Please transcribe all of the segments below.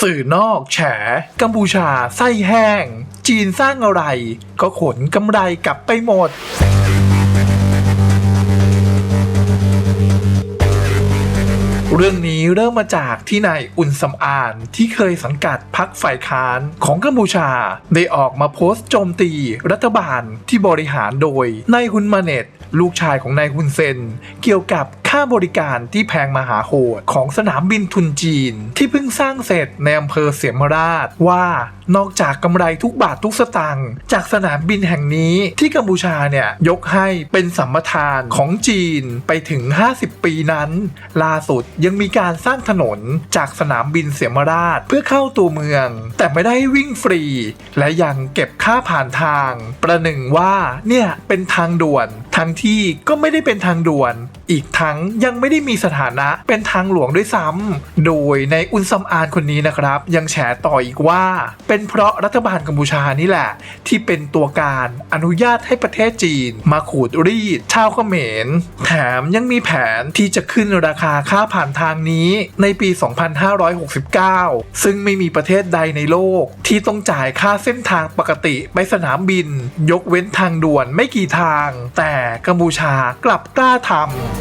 สื่อนอกแฉ กัมพูชาไส้แห้ง จีนสร้างอะไร ก็ขนกำไรกลับไปหมด เรื่องนี้เริ่มมาจากที่นายอุนสำอานที่เคยสังกัดพักฝ่ายค้านของกัมพูชา ได้ออกมาโพสต์โจมตีรัฐบาลที่บริหารโดยนายฮุนมาเนตลูกชายของนายฮุนเซน เกี่ยวกับค่าบริการที่แพงมหาโหดของสนามบินทุนจีน ที่เพิ่งสร้างเสร็จในอำเภอเสียมราชว่านอกจากกำไรทุกบาททุกสตางค์จากสนามบินแห่งนี้ที่กัมพูชาเนี่ย ยกให้เป็นสัมปทานของจีนไปถึง 50 ปีนั้น ล่าสุดยังมีการสร้างถนนจากสนามบินเสียมราชเพื่อเข้าตัวเมือง แต่ไม่ได้วิ่งฟรี และยังเก็บค่าผ่านทาง ประหนึ่งว่าเนี่ยเป็นทางด่วนทั้งที่ก็ไม่ได้เป็นทางด่วน อีกทั้งยังไม่ได้มีสถานะเป็นทางหลวงด้วยซ้ำ โดยในอุนซัมอานคนนี้นะครับ ยังแฉต่ออีกว่า เป็นเพราะรัฐบาลกัมพูชานี่แหละ ที่เป็นตัวการอนุญาตให้ประเทศจีน มาขูดรีดชาวเขมร แถมยังมีแผนที่จะขึ้นราคาค่าผ่านทางนี้ในปี 2569 ซึ่งไม่มีประเทศใดในโลก ที่ต้องจ่ายค่าเส้นทางปกติไปสนามบิน ยกเว้นทางด่วนไม่กี่ทาง แต่กัมพูชากลับกล้าทำ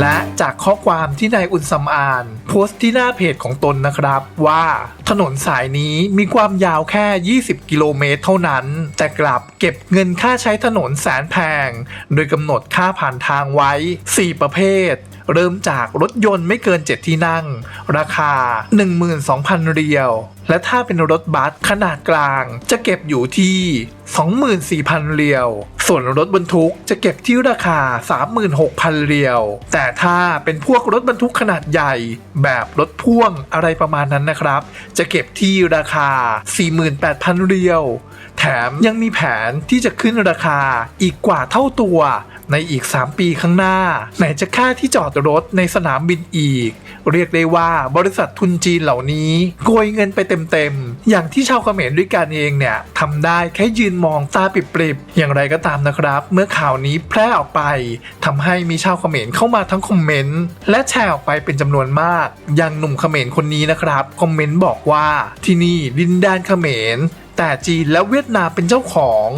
และจากข้อความที่นายอุนซัมอานโพสต์ที่หน้าเพจของตนนะครับว่าถนนสายนี้มีความยาวแค่ 20 กิโลเมตรเท่านั้น แต่กลับเก็บเงินค่าใช้ถนนแสนแพง โดยกำหนดค่าผ่านทางไว้ 4 ประเภท เริ่มจากรถยนต์ไม่เกิน 7 ที่นั่ง ราคา 12,000 เรียว และถ้าเป็นรถบัสขนาดกลางจะเก็บอยู่ที่ 24,000 เรียว ส่วนรถบรรทุกจะเก็บที่ราคา 36,000 เรียว แต่ถ้าเป็นพวกรถบรรทุกขนาดใหญ่ แบบรถพ่วงอะไรประมาณนั้นนะครับ จะเก็บที่ราคา 48,000 เรียว แถมยังมีแผนที่จะขึ้นราคาอีกกว่าเท่าตัว ในอีก 3 ปีข้างหน้า ไหนจะค่าที่จอดรถในสนามบินอีก เรียกได้ว่าบริษัททุนจีนเหล่านี้โกยเงินไปเต็มๆ อย่างที่ชาวเขมรด้วยกันเองเนี่ยทำได้แค่ยืนมองตาปริบๆ อย่างไรก็ตามนะครับ เมื่อข่าวนี้แพร่ออกไปทำให้มีชาวเขมรเข้ามาทั้งคอมเมนต์และแชร์ออกไปเป็นจำนวนมาก อย่างหนุ่มเขมรคนนี้นะครับคอมเมนต์บอกว่าที่นี่ดินแดนเขมรแต่จีนและเวียดนามเป็นเจ้าของ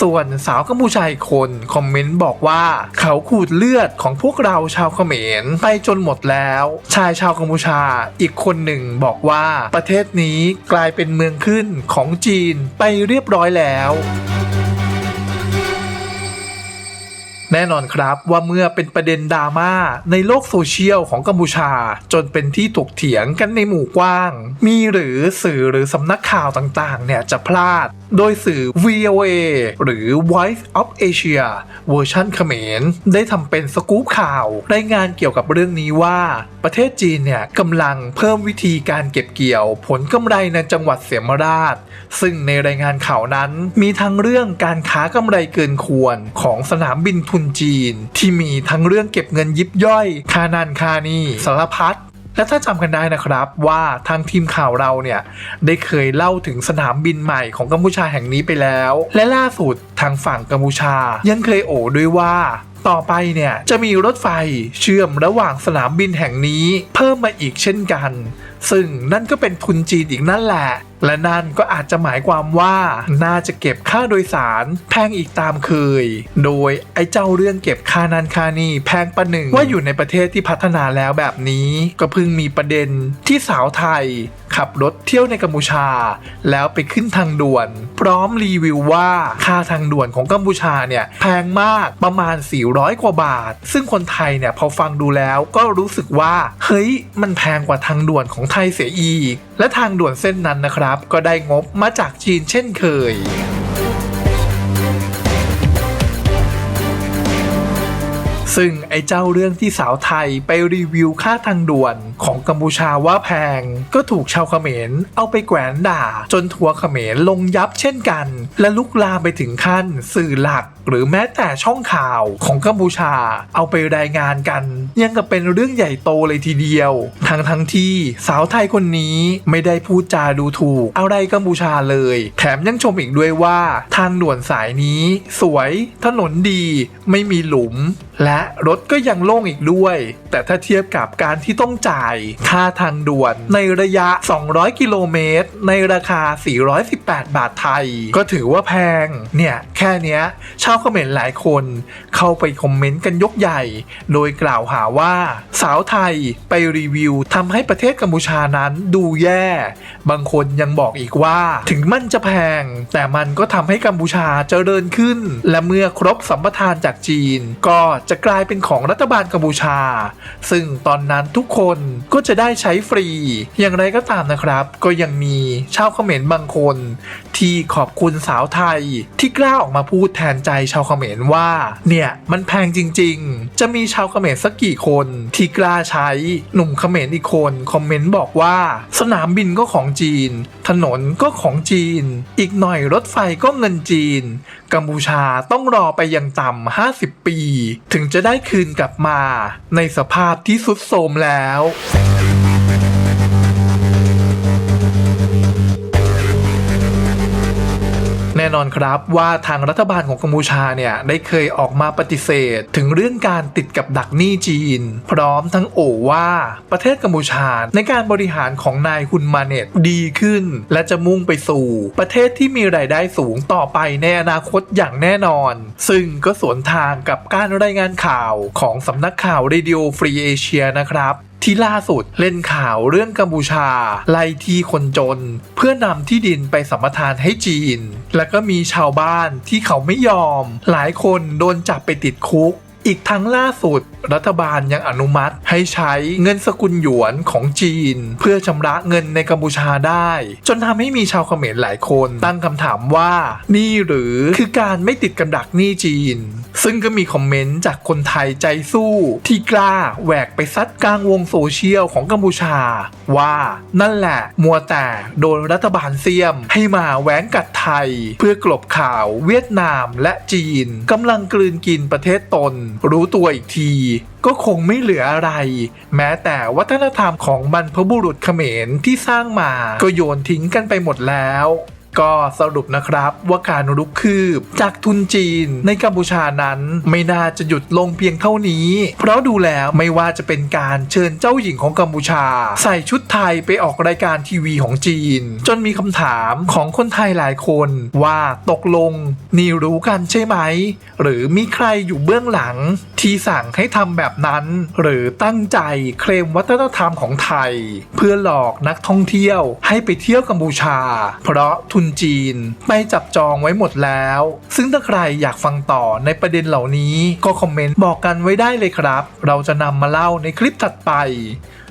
ส่วนสาวกัมพูชาอีกคนคอมเมนต์บอกว่าเขาขูดเลือดของพวกเราชาวเขมรไปจนหมดแล้ว ชายชาวกัมพูชาอีกคนหนึ่งบอกว่าประเทศนี้กลายเป็นเมืองขึ้นของจีนไปเรียบร้อยแล้ว แน่นอนครับว่าเมื่อเป็นประเด็นดราม่าในโลกโซเชียลของกัมพูชา จนเป็นที่ถกเถียงกันในหมู่กว้าง มีหรือสื่อหรือสำนักข่าวต่างๆ เนี่ยจะพลาด โดยสื่อ VOA หรือ Voice of Asia เวอร์ชันเขมร ได้ทำเป็นสกู๊ปข่าวรายงานเกี่ยวกับเรื่องนี้ว่า ประเทศจีนเนี่ยกำลังเพิ่มวิธีการเก็บเกี่ยว ผลกำไรในจังหวัดเสียมราช ซึ่งในรายงานข่าวนั้น มีทั้งเรื่องการค้ากำไรเกินควรของสนามบินทุนจีน ที่มีทั้งเรื่องเก็บเงินยิบย่อยค่านันค่านี่สารพัดและถ้าจำกันได้นะครับว่าทางทีมข่าวเราเนี่ย ได้เคยเล่าถึงสนามบินใหม่ของกัมพูชาแห่งนี้ไปแล้ว และล่าสุดทางฝั่งกัมพูชา ยังเคยโอด้วยว่า ต่อไปเนี่ย จะมีรถไฟเชื่อมระหว่างสนามบินแห่งนี้ เพิ่มมาอีกเช่นกัน ซึ่งนั่นก็เป็นทุนจีนอีกนั่นแหละ และนั่นก็อาจจะหมายความว่าน่าจะเก็บค่าโดยสารแพงอีกตามเคย โดยไอ้เจ้าเรื่องเก็บค่านันค่านี่แพงประหนึ่งว่าอยู่ในประเทศที่พัฒนาแล้วแบบนี้ ก็เพิ่งมีประเด็นที่สาวไทย ขับรถเที่ยวในกัมพูชา แล้วไปขึ้นทางด่วน พร้อมรีวิวว่าค่าทางด่วนของกัมพูชาเนี่ยแพงมากประมาณ 400 กว่าบาท ซึ่งคนไทยเนี่ยพอฟังดูแล้วก็รู้สึกว่า เฮ้ยมันแพงกว่าทางด่วนของไทยเสียอีก และทางด่วนเส้นนั้นนะครับ ก็ได้งบมาจากจีนเช่นเคยซึ่งไอ้เจ้าเรื่องที่สาวไทยไปรีวิวค่าทางด่วนของกัมพูชาว่าแพง ก็ถูกชาวเขมรเอาไปแขวนด่า จนทัวร์เขมรลงยับเช่นกัน และลุกลามไปถึงขั้นสื่อหลัก หรือแม้แต่ช่องข่าวของกัมพูชา เอาไปรายงานกัน ยังกับเป็นเรื่องใหญ่โตเลยทีเดียว ทั้งทั้งที่สาวไทยคนนี้ไม่ได้พูดจาดูถูกอะไรกัมพูชาเลย แถมยังชมอีกด้วยว่า ทางด่วนสายนี้ สวย ถนนดีไม่มีหลุม และรถก็ยังโล่งอีกด้วย แต่ถ้าเทียบกับการที่ต้องจ่าย ค่าทางด่วนในระยะ 200 กิโลเมตร ในราคา 418 บาทไทย ก็ถือว่าแพง เนี่ย แค่เนี้ยชาวาวเขมรหลายคนเข้าไปคอมเมนต์กันยกใหญ่ โดยกล่าวหาว่าสาวไทยไปรีวิวทำให้ประเทศกัมพูชานั้นดูแย่ บางคนยังบอกอีกว่า ถึงมันจะแพง แต่มันก็ทำให้กัมพูชาเจริญขึ้น และเมื่อครบสัมปทานจากจีน ก็จะกลายเป็นของรัฐบาลกัมพูชา ซึ่งตอนนั้นทุกคนก็จะได้ใช้ฟรี อย่างไรก็ตามนะครับ ก็ยังมีชาวเขมรบางคน ที่ขอบคุณสาวไทยที่กล้าออกมาพูดแทนใจชาวเขมรว่า เนี่ยมันแพงจริง ๆ จะมีชาวเขมรสักกี่คนที่กล้าใช้หนุ่มเขมรอีกคนคอมเมนต์บอกว่า สนามบินก็ของจีน ถนนก็ของจีน อีกหน่อยรถไฟก็เงินจีน กัมพูชาต้องรอไปยังต่ำ50 ปี ถึงจะได้คืนกลับมา ในสภาพที่สุดโทรมแล้ว น่นอนครับ ว่าทางรัฐบาลของกัมพูชาเนี่ยได้เคยออกมาปฏิเสธ ถึงเรื่องการติดกับดักหนี้จีน พร้อมทั้งโอว่าประเทศกัมพูชาในการบริหารของนายฮุนมาเนตดีขึ้น และจะมุ่งไปสู่ประเทศที่มีรายได้สูงต่อไปในอนาคตอย่างแน่นอน ซึ่งก็สวนทางกับการรายงานข่าวของสำนักข่าวเรดิโอฟรีเอเชียนะครับ ที่ล่าสุดเล่นข่าวเรื่องกัมพูชา ไล่ที่คนจน เพื่อนำที่ดินไปสัมปทานให้จีน แล้วก็มีชาวบ้านที่เขาไม่ยอม หลายคนโดนจับไปติดคุก อีกทั้งล่าสุด รัฐบาลยังอนุมัติให้ใช้เงินสกุลหยวนของจีน เพื่อชำระเงินในกัมพูชาได้ จนทำให้มีชาวเขมรหลายคนตั้งคำถามว่า นี่หรือคือการไม่ติดกำดักหนี้จีน ซึ่งก็มีคอมเมนต์จากคนไทยใจสู้ ที่กล้าแหวกไปซัดกลางวงโซเชียลของกัมพูชา ว่านั่นแหละมัวแต่โดนรัฐบาลเสียม ให้มาแหวงกัดไทย เพื่อกลบข่าวเวียดนามและจีนกำลังกลืนกินประเทศตนรู้ตัวอีกที ก็คงไม่เหลืออะไร แม้แต่วัฒนธรรมของบรรพบุรุษเขมรที่สร้างมาก็โยนทิ้งกันไปหมดแล้ว ก็สรุปนะครับว่าการรุกคืบจากทุนจีนในกัมพูชานั้นไม่น่าจะหยุดลงเพียงเท่านี้ เพราะดูแล้วไม่ว่าจะเป็นการเชิญเจ้าหญิงของกัมพูชา ใส่ชุดไทยไปออกรายการทีวีของจีน จนมีคำถามของคนไทยหลายคนว่าตกลงนี่รู้กันใช่ไหม หรือมีใครอยู่เบื้องหลัง ที่สั่งให้ทำแบบนั้น หรือตั้งใจเคลมวัฒนธรรมของไทย เพื่อหลอกนักท่องเที่ยวให้ไปเที่ยวกัมพูชา เพราะทุนนจีน ไปจับจองไว้หมดแล้ว ซึ่งถ้าใครอยากฟังต่อในประเด็นเหล่านี้ก็คอมเมนต์บอกกันไว้ได้เลยครับ เราจะนำมาเล่าในคลิปถัดไป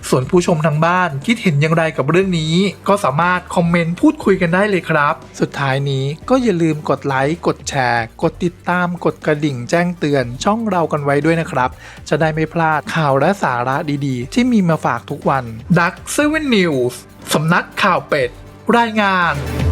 ส่วนผู้ชมทางบ้านคิดเห็นอย่างไรกับเรื่องนี้ ก็สามารถคอมเมนต์พูดคุยกันได้เลยครับ สุดท้ายนี้ก็อย่าลืมกดไลค์กดแชร์ กดติดตามกดกระดิ่งแจ้งเตือนช่องเรากันไว้ด้วยนะครับ จะได้ไม่พลาดข่าวและสาระดีๆ ที่มีมาฝากทุกวัน Duck 7 News สำนักข่าวเป็ด รายงาน